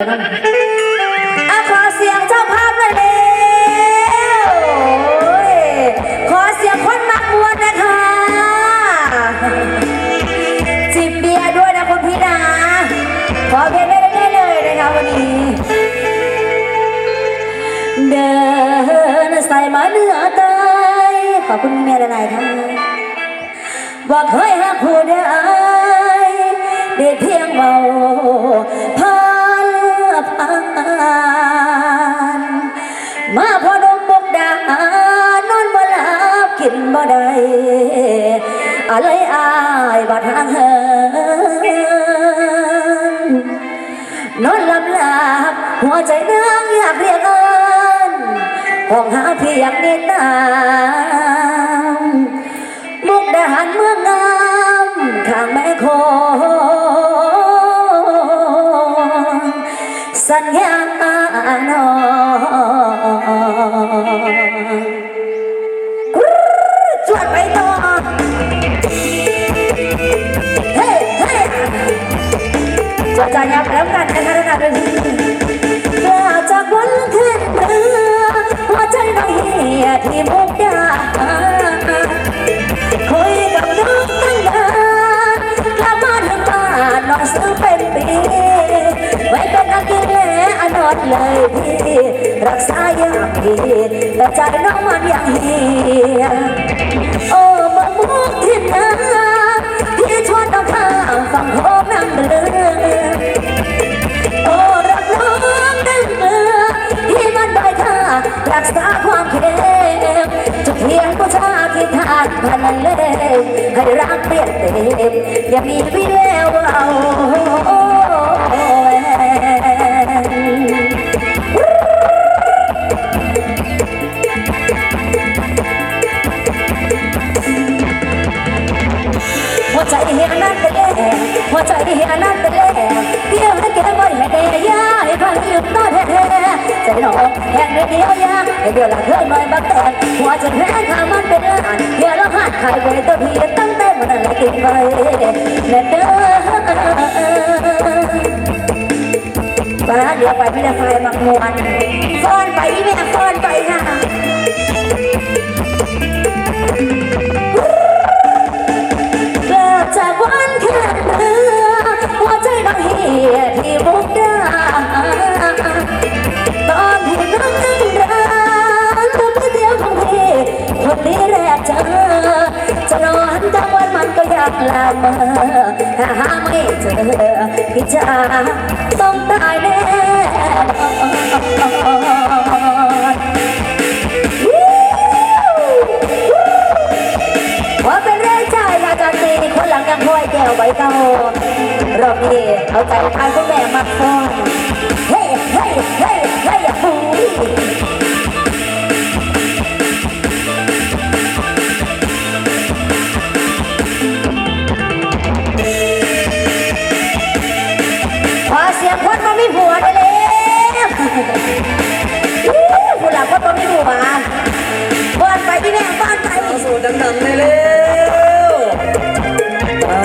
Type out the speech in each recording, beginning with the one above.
อาขอเสียงเจ้าภาพหน่อยเร็วโอ้ยขอเสียงคนมักมวนนะคะ จิบเบียร์ด้วยนะคุณพี่นาขอเพลงได้ได้เลยนะคะวันนี้ เดินใส่มาเหนือใตายขอบคุณเมียหลายๆท่านว่าเคยหักผู้ใดได้ายบัดทางเหินนอนหลับหลับหัวใจนางอยากเรียกเอิญห้องหาเพียงนิดตามมุกดาหารเมืองงามข้างแม่โค จะจะยับแล้วกันนะคะระดับเวทีกล้าจากวันขึ้นเรือหัวใจน้องเหียที่มุกดาคุยกับน้องตั้งนานกลับมาถึงบ้านนอนซื้อเป็นปีไว้เป็นอากินแลอนอดเลยพี่รักษาอย่างดีแต่ใจน้องมันยังเหียโอ้มามุกที่นาที่ชวนเอาข้างฝั่งโรักษาความเข้มจะเพียงผู้ชายที่ทานพันเล่ให้รักเปลี่ยนเต็มอย่ามีวิแววเอาหัวใจเฮียนั่นเป็นแล่หัวใจเฮียนั่น เดือนละเคยหน่อยบักแตนหัวจะแพ้ข้ามันเป็นอาหารเดือนละหัดขายไว้ตัวพี่ตั้งแต่มันอะไรกินไปแม่เด้อมาเดี๋ยวไปพี่จะไฟมักมวนฟ้อนไปพี่แม่ฟ้อนไปค่ะ ก็อยากลามาถ้าหาไม่เจอพี่จ๋าต้องตายแน่นอนขอเป็นแรงใจอาจารย์ตีคนหลังยังคอยแก้วใบเก่ารอบนี้เอาใจทางคุณแม่มาฟอนเฮ้เฮ้เฮ้เฮ้อย่าฟูข ผัวได้แล้วผู้หลักก็ต้องมีผัวบ้านไปที่แม่บ้านไปสูดดังๆเลยเร็วอ่า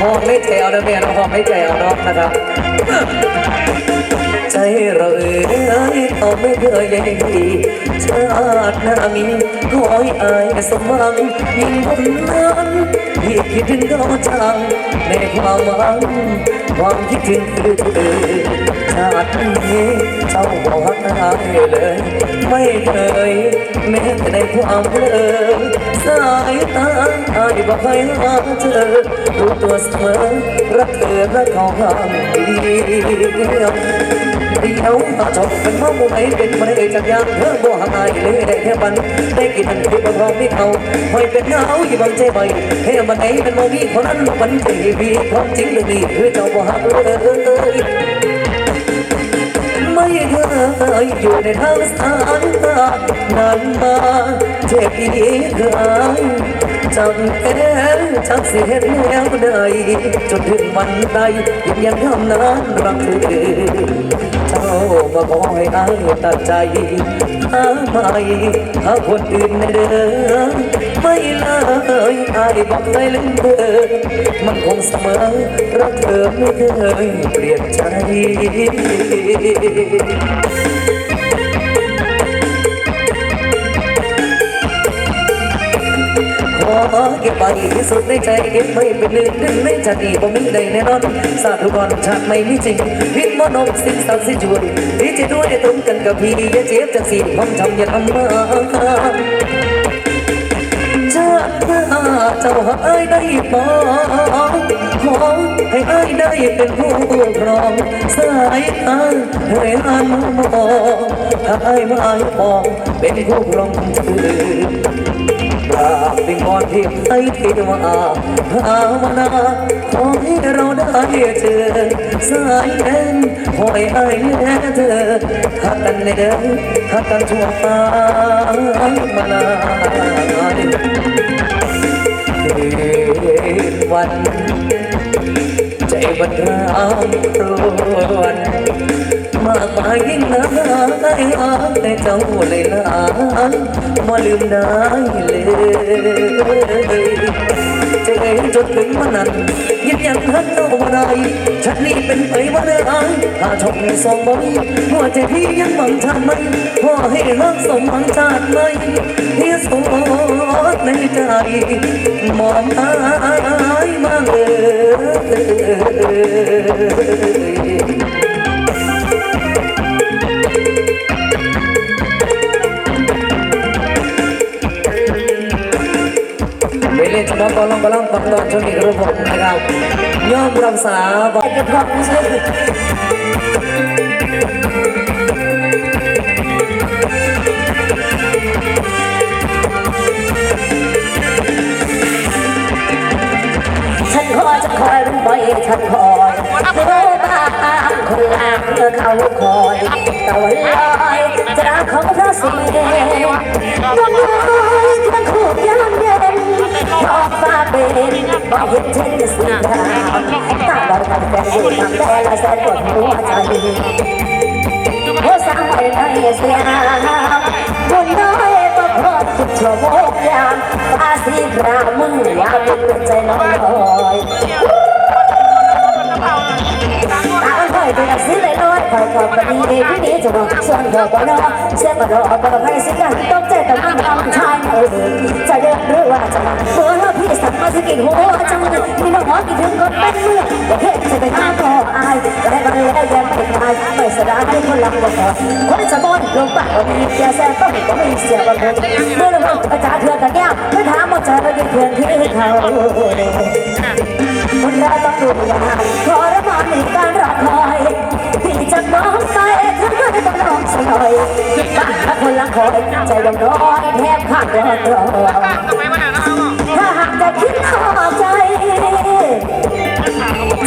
หอมไม่แจวนะเมียเราหอมไม่แจวเนาะนะครับ ใจเราเอ๋ยเอาไม่เคยใยดีชาติหน้ามีขอให้อายสมหวังยิ่งคนนั้นยิ่งคิดถึงเขาจังในความหวังความคิดถึงคือเธอ ชาตินี้เจ้าบอกอายเลย ไม่เคยแม้แต่ในความเพลอสายตาอายบอกให้หาเจอรู้ตัวเสมอรักเธอรักเขาข้างเดียวเดียวมาชมเป็นข้อมูไหนเป็นมาได้จากยามเธอบ่หายเลยได้แค่บันได้กินอันที่บ่พร้อมที่เขาคอยเป็นเงาอยู่บางใจใบให้บันไหนเป็นโมมีคนนั้นมันทีวีความจริงเรื่องนี้คือเจ้าบ่หักเลย เคยอยู่ในทางสายตานานมาเจ็บอีกลายจำแค่จำเสียแล้วใดจนถึงวันใดยังยังทำนั้นรักเธอเจ้ามาขอให้อายตัดใจหาไม่หาคนอื่นไม่เด้อ ไม่เลยอายบอกเลยลืมเธอมันคงเสมอรักเธอไม่เคยเปลี่ยนใจขอเก็บไปที่สุดในใจเก็บไว้เป็นหนึ่งหนึ่งในชาติบ่มีใดแน่นอนสาธุก่อนชาติไม่มีจริงพิษมโนสิ่งศักดิ์สิทธิ์ช่วยที่จะด้วยตรงกันกับพี่อย่าเจ็บจากสิ่งความจำอย่าทำมา ชาติหน้าเจ้าให้ได้ปองขอให้ไอ้ได้เป็นผู้ครองสายตาให้หันมองถ้าไอ้มาปองเป็นผู้ครองชื่อกราบเป็นก่อนเพียงให้เทวาภาวนาขอให้เราได้เจอสายแน่นคอยไอ้แน่เธอหักกันในเดิมหักกันชั่วฟ้ามานาน วัน ใจมันร้าวรวนมากมายยิ่งนักได้หาแต่เจ้าเลยลานมาลืมได้เลย ใจจนถึงมันนั้น ยังยังหักเอาอะไรฉันนี่เป็นไปว่าได้อ้ายถ้าชมสองบ่มีหัวใจพี่ยังหวังชาติไมพอให้รักสมหวังชาติไหมที่สุดในใจมองหายมาเลย เวลาเฉพาะกอลงกอลงตอนตอนช่วงนี้ระบบนะครับย่อมรักษาบแต่ก็พอไม่ใช่ฉันคอยจะคอยรู้ไว้ฉันคอยเมื่อบางคนลางเมื่อเขาคอยตะวันลอยจากของพระศรีน้องน้อยทั้งคู่ยามเย็นท้องเป็นบอกเห็นเช่นสีดำตาบอดกันแฟนอยทางแต่ละแสนปวดหัวใจโอ้สามเยบุ ญน้อยก็พอทุกชั่วโมงยามฟ้าสีกรามือยามเป็นใจน้อยตาคอยตัวสิเลยน้อย คอยคอยปนีเอพี่นี้จะบอกส่วนเธอก็รอเสียก็รอกให้สิกันต้องใจแต่มั่งทำชายเออจะเลือกหรือว่าจะมาเมื่อพี่สัมมาสกินหัวจังมีน้องหัวกี่ถึงก็เป็นเมื่อประเทศจะไปหาก็อายแต่ก็แล้วยังเป็นอายไม่สดาให้คนรักก็พอคนจะบนลงปากก็มีแก่แซ่ก็มีก็มีเสียบางคนเมื่อเราอาจารย์เถื่อนกันแก้วไม่ถามว่าจอเรายังเถื่อนที่เขาคนเราต้องดูอย่างขอระมาในการรอคอ ยที่จะน้องไปทั้งไม่ต้องน้องสลอยบ้านคนละคอยใจดำร้อนแทบขาดร้อนร้อนถ้าหากจะคิดขอใจ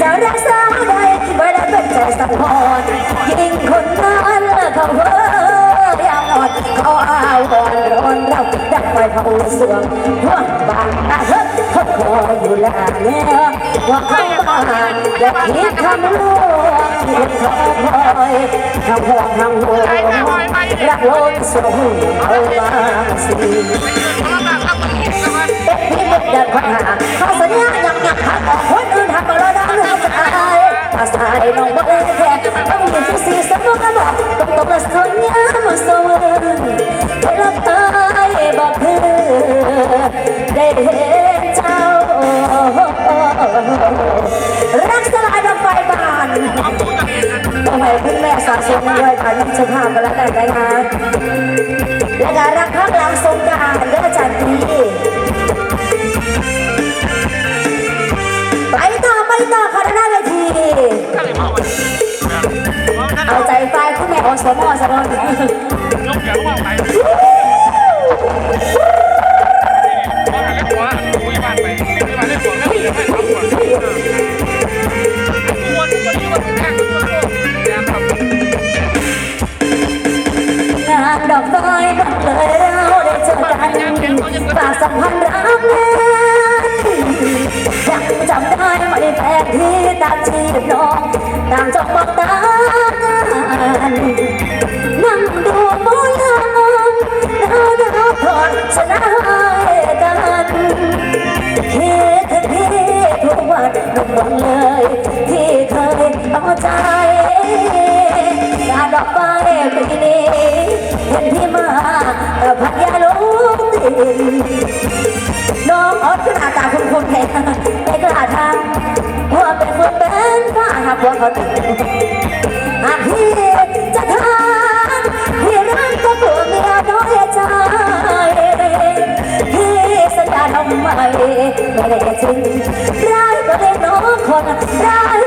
จะรักษาได้ไม่ได้เป็นใจสังหรณ์ยิ่งคนนั้นเขาเพ้อย่างอ่อนเขาอาวอ่อนร้อนเราดักไฟเขาเสื่อมหัวบางตาเฮ้เขาคอยอยู่แลเนี่ยว่าเขาบ้านอย่าคิดคำลว งคิดเขายทำห่วงทำห่วงรักล้นสูงเอามาสิพี่มุกเดินคนหาเขาสัญญายังอยากหักออกคนอื่นหักมาแล้วนะเรื่องจะอายอาศัยน้องบ่ได้แค่ต้องมีผู้สีสมองกันบอกต้องตกละสัญญามาสวร สะสมไว้ค่ะน้ำชภาพมาแล้วกันนะคะและการรักข้างหลังสงการเด้อจันทีไปต่อไปต่อค่ะด้านหน้าเวทีเอาใจไฟคุณแม่อสมอสมอ ตามชีพน้องจอกบอกตาานนั่งดูหมอลำดาวดาวทอดชนะกันเฮ็ดทันทีทุกวันทุกวันเลย ที่เคยเอาใจงานดอกไม้ปีนี้เห็นพี่มาพัทยาลงดิน น้องออดขึ้นอาตาคุณคุณแทนไม่ก็อาทาหัวเป็นคนเป็นผ้าหากว่าเขาติดหาพี่จะทำพี่รักก็ตัวเมียน้อยใจพี่สัญญาทำไมไม่ได้จริงร้ายก็ได้น้องคนร้ายก็ได้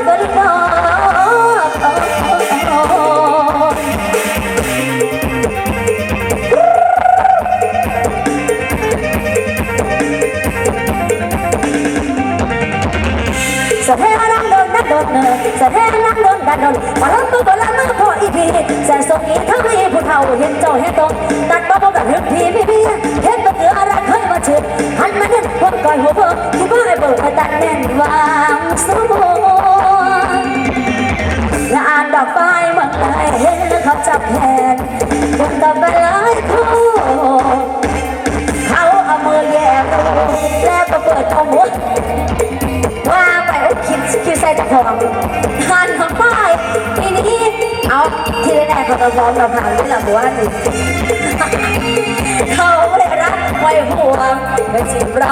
แสนสกีทั้งมีผู้เฒ่าเห็นเจ้าเห็นตรงตัดบ่บ่กับเห็นผีไม่มีเห็นบ่เกืออะไรเคยมาเชิดหันมาเน้นพวกก่อยหัวเบิกที่บ้านเบิกตัดแน่นวางสมบู ทีแรกเขาก็ฟ้องเราผ่านที่เราบอกว่าหนึ่งเขาเลยรักไว้ห่วงไม่จีบเรา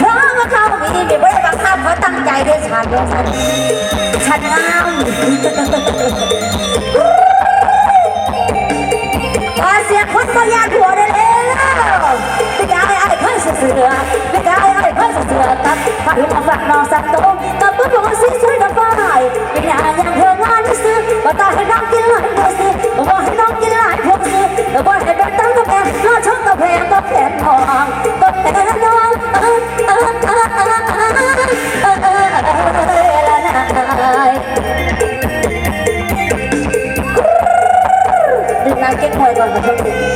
เพราะว่าเขามีมีไม่ได้บังคับเขาตั้งใจด้วยฉันด้วยฉันฉันงามขอเสียคนก็ยานหัวได้แล้วพี่กายไอ้เพื่อนเสือพี่กายไอ้เพื่อนเสือตัดฝากมาฝากน้องสักตัวกับปุ๊บบอกสิสว ตาให้น้องกินหลายพวกซื้อบอกให้น้องกินหลายพวกซื้อแล้วบอกให้เป็นตั้งกระแพงรอช่องกระแพงก็แผ่นทองก็แผ่นน้องเออเออเออเออเออเออเออละนายดึงนางเก๊กฮวยก่อนกับช่วงนี้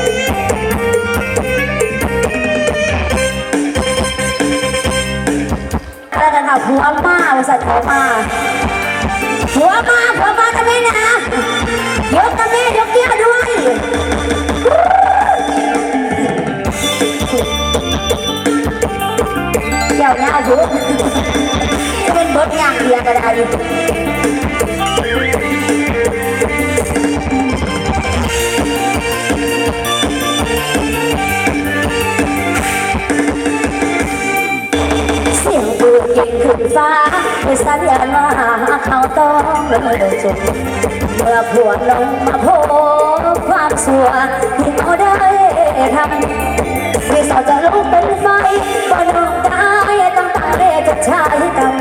ันค่ะผัวมาบริษัทผัวมาผัวมาผัวมา จะไม่นะยกกันแม่ยกเกี้ยวด้วยเกี่ยวเงายุจะเป็นเบิร์ดยางเดียกันอายุ ปืนยิงขึ้นฟ้าเป็นสัญญาณว่าเขาต้องเลยจุดเมื่อผัวลงมาพบความสัวที่เขาได้ทำที่สาวจะลุกเป็นไฟก็น้องได้ต้องตายจะใช้กัน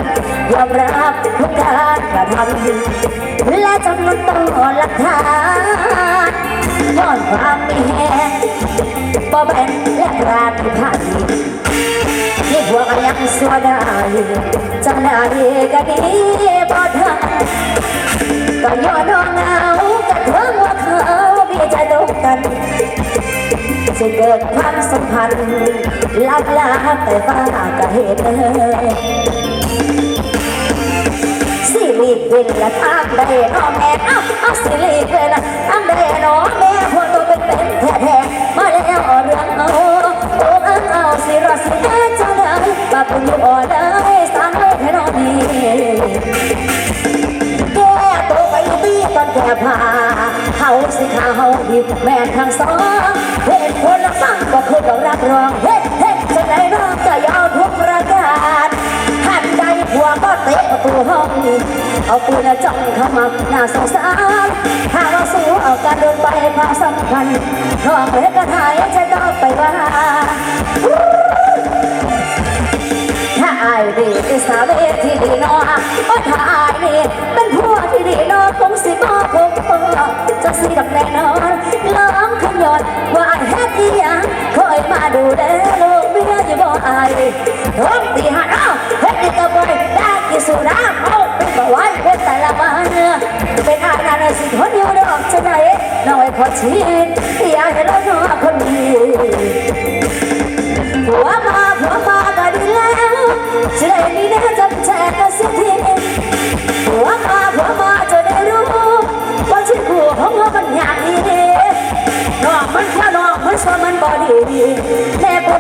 ยอมรับทุกการกระทำและจำนวนต่อหลักฐานย้อนความมีแหงบ่แบ่งและราดผ่าน ยังสัวได้จะได้ก็ดีบ่ทันก็ย้อนงเหงากระทั่งว่าเขามีใจตรงกันจะเกิดความสัมพันธ์ลับลาแต่ฟ้าก็เห็นสิริเวลละทางใดน้องแม่เอ้าเอาสิริเวลละทางใดน้อง มาเป็นอยู่อ่อนได้สร้างให้น้องดีแก้ตัวไปตีตอนแก่ผ้าเขาสิขาเขาหิบแม่ทั้งสองเหตุผลละฟังก็คือต้องรับรองเฮ้เฮ้จะได้น้องจะยาวทุกประการหันใจหัวก็เตะประตูห้องเอาปืนจ้องเข้ามาหน้าสงสารหาเราสู้เอาการเดินไปความสำคัญรองเล็กกระหายจะต้องไปว่า สิบอคงเออจะสิดักแน่นอนล้องขยอนว่าไอายเฮ็ดอีหยังคอยมาดูแลลูกเมียอยู่บ่อายทุบตีหันอ้าวเฮ็ดดีกับบ่อยได้กี่สุราเอาเป็นบ่ไหวเป็นแต่ละวันเป็นอายนั่นน่ะสิทนอยู่ดอกจะไหนน้อยขอชีนอย่าให้เราหนอคนดีผัวมาผัวมาก็ดีแล้วจะได้มีแน่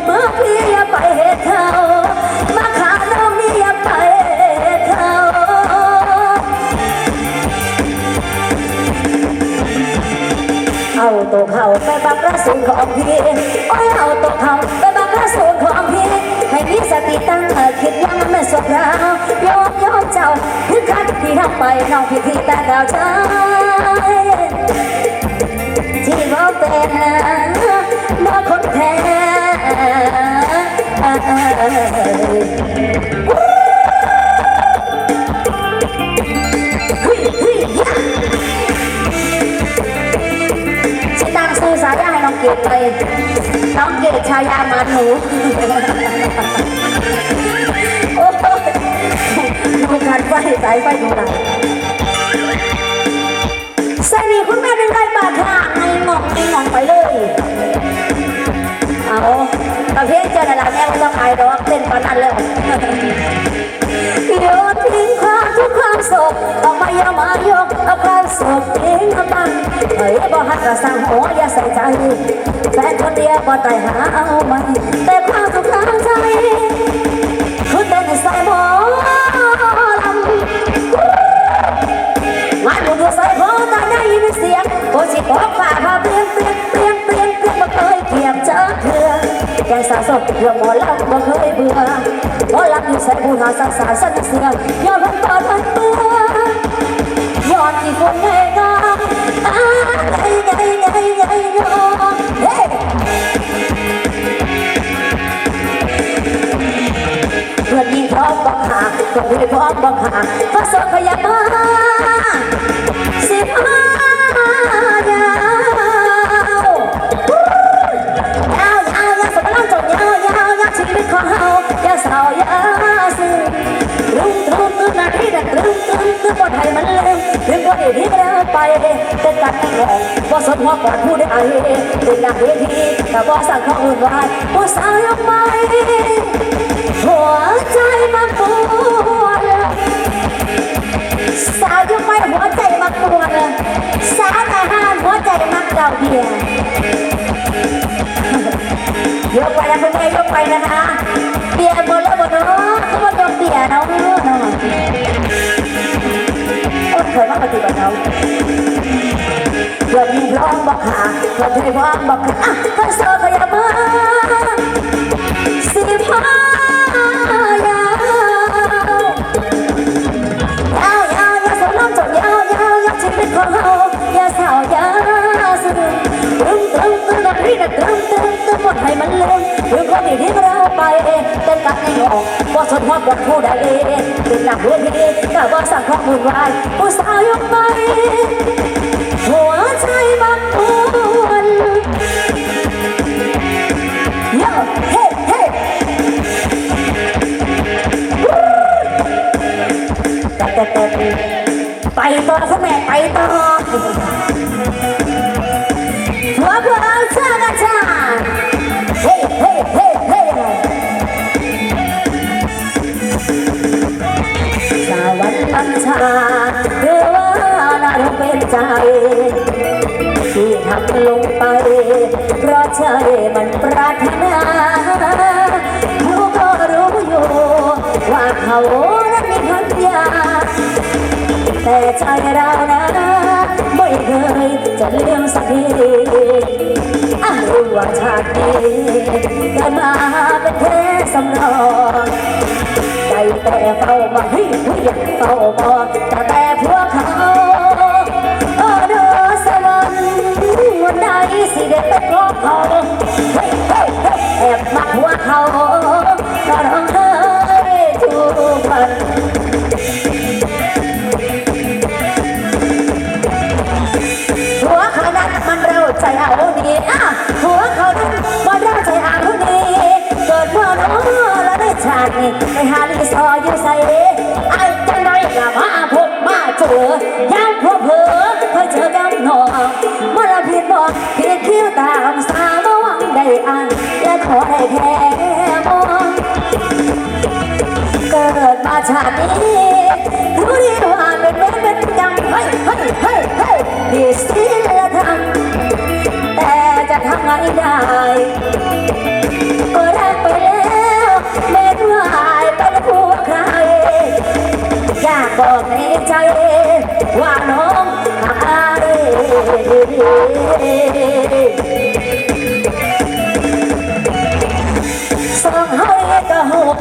มาเพียไปเท่ามาขาน้องเมียไปเท่าเอาตัเขาไปบักกระสุนของพี่โอ้เอาตัเขาไปบักกระสุนของพี่ให้มีสติตั้งคิดว่ามันไม่สบเรยอมยมเจ้าถึงขั้ที่ทำไปน้องพี่ที่แต่ดาวใจที่บอกเป็นนะบอกคนแท้ ชิตังซื้อสายาให้น้องเกดไปน้องเกดชายามาหนูโอ้ยดูการไฟสายไฟดูหนังใส่ดีคุณแม่เป็นไรบาดค่ะในหงอกในหงอกไปเลย เอาประเภทเจอระดับแม่ไม่ต้องอายดอกเต้นปานนั้นแล้วโยนทิ้งความทุกข์ความโศกออกมาอย่ามายกเอาความโศกทิ้งเอามันเฮ้ยบ่หักกระสังหัวอย่าใส่ใจแฟนคนเดียวบ่ตายหาเอาไหมแต่ความทุกข์ทางใจคุณเต้นใส่หมอลำมันอยู่ดูใส่พอตาได้ยินเสียงโอสิบอกฝ่าพาเปลี่ยนเปลี่ยนเปลี่ยนเปลี่ยน แกสะสมเรื่องหมอลำบ่เคยเบื่อหมอลำอยู่ใส่ผู้หาสักษาสันเสือยอดพันต่อพันเบื่อยอดที่คนแง่งามอ่าไงไงไงไงยอเฮ้เพื่อนยิงพร้อมบังหาเพื่อนพร้อมบังหาพระสงฆ์พยามา เป็นการไม่หลอกว่าสนหัวก่อนผู้ได้เป็นหน้าเวทีแต่ว่าสั่งของอื่นไว้ว่าสาวยกไปหัวใจมันปวดสาวยังไม่หัวใจมันปวดสาวทหารหัวใจมันเก่าเดียยกไปนะคุณแม่ยกไปนะคะเบียร์บนแล้วบนเนาะเขาบอกยกเบียร์เนาะเนาะโอ้เคยมาปฏิบัติเรา เพื่อนยิงพร้อมบอกขาเพื่อนเคยพร้อมบอกขาอะเพื่อนโซ่ขยับมาสิบห้ายาวยาวยาวยาวสมน้ำจดยาวยาวยาวชีวิตของเฮายาสาวยาสึงตรึมตรึมตรึมนักรีนักตรึมตรึมตรึมหมดให้มันล่นหรือคนที่เราไปเต้นกันในหอกว่าสนหัวบทผู้ใดเป็นหนักเวทีแต่ว่าสั่งของมือวายผู้สาวยกไปหัว ไปต่อคุณแม่ไปต่อ តែមកប្រទេសសំរងតែតែទៅមកហ៊ីហ៊ីទៅមកតែ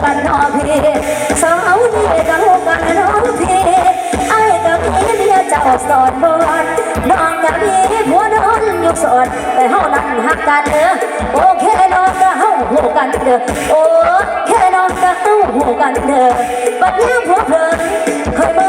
ปันนอพี่สาวนี่ก็หูกันเนอพี่ไอ้ก็มีเมียจะออกสอนบอนน้องก็มีผัวนอนอยู่สอนแต่เฮานั้นหักกันเด้อโอเคน้องก็เฮาหูกันเด้อโอเคน้องก็เฮาหูกันเด้อบัดนี้ยผัวเพลินเคยมา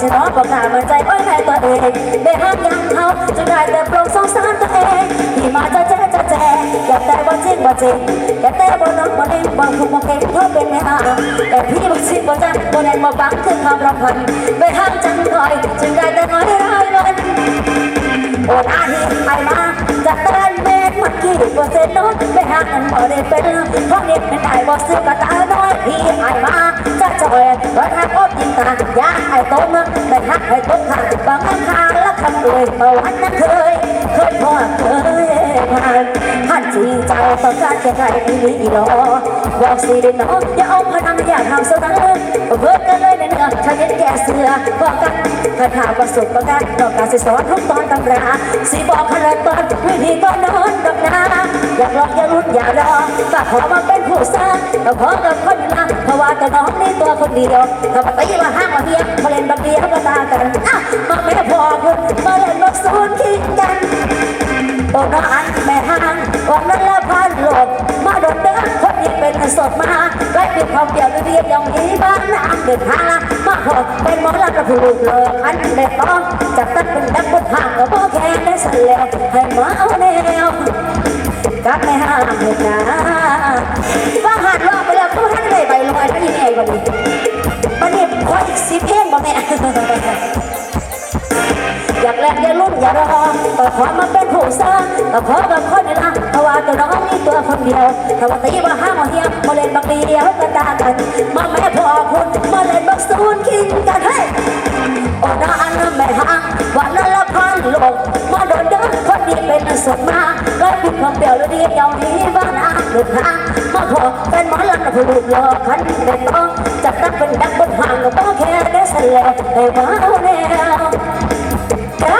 สิน้องก็ขามันใจไว้ในตัวเองได้ห้ามยังเขาจนได้แต่โปร่งสงสารตัวเองที่มาจะแจ้จะแจ้อยากแต่บ่จริงบ่จริงอยากแต่บ่น้องบ่เล่งบ่คุมบ่เก่งเพราะเป็นไม่ห่างแต่พี่บ่จริงบ่จังบ่แน่นบ่บังคือความรำพันไปห้าจังคอยจึงได้แต่น้อยร้ายมันโอดอาหิไปมา นมันกี่เปอร์เซ็นนู้นไม่ห่างกันบ่ได้เป็นเพราะเด็กเป็นไอ้บ่ซื้อกระตาน้อยพี่ไอ้มาจะจอยรถหักอบยิงตาอยากไอ้ต้มแต่หักไอ้ต้มขาดบางอันคาและคำรวยประวัตินั้นเคยเคยพ่อเคยผ่านผ่านจริงเจ้าต้องการแค่ใครไม่มีอีหลอบอกสิได้น้องอย่าเอาพนังอย่าทำเสนอเบิกกันเลยเนื้อฉันเห็นแก่เสือบอกกัน ถ้าถามว่าสุดประการนอกการสิสอนทุกตอนตำราสิบอกขนาดตอนวิธีก็นอนดอกนาอยากลองอย่าลุ้นอย่ารอก็ขอมาเป็นผู้สร้างก็ขอกับคนละเพราะว่าแต่น้องนี่ตัวคนเดียวถ้ามาตีมาห้างมาเฮียมาเล่นบักเดียวก็ตากันอะมาแม่พอคุณมาเล่นบักซูนคิดกันโอ้น้องอันแม่ห้างวันนั้นละพันโลกมาโดนเดินคนนี้เป็นสดมา ติดของเดียวเรียบยองอีบ้านน้ำเดือดหางละมาขอเป็นหมอลำกระถูกเลยอันเด็กต้องจับตัดเป็นดักบนทางก็บอกแค่ได้สั่นแล้วให้มาเอาแนวกับแม่ห้ามเลยนะ ดียวถ้าว่าตีว่าห้ามเฮียมาเล่นบักดีเดียวก็ตากัน มาแม่พ่อคุณมาเล่นบักซูนคิงกันเฮ้ยโอ้น้าอันแม่ห้างวันนั้นละพันโลกมาโดนเดินคนนี้เป็นสดมาก็ปิดความเปลี่ยวแล้วดียวนี้บ้านอาหลุดทางมาพอเป็นหมอลำผู้ลูกหลอกขันเด็กต้องจับตั้งเป็นดักบนห่างก็ต้องแค่ได้สแล้วให้มาเอาแนวรักไม่หา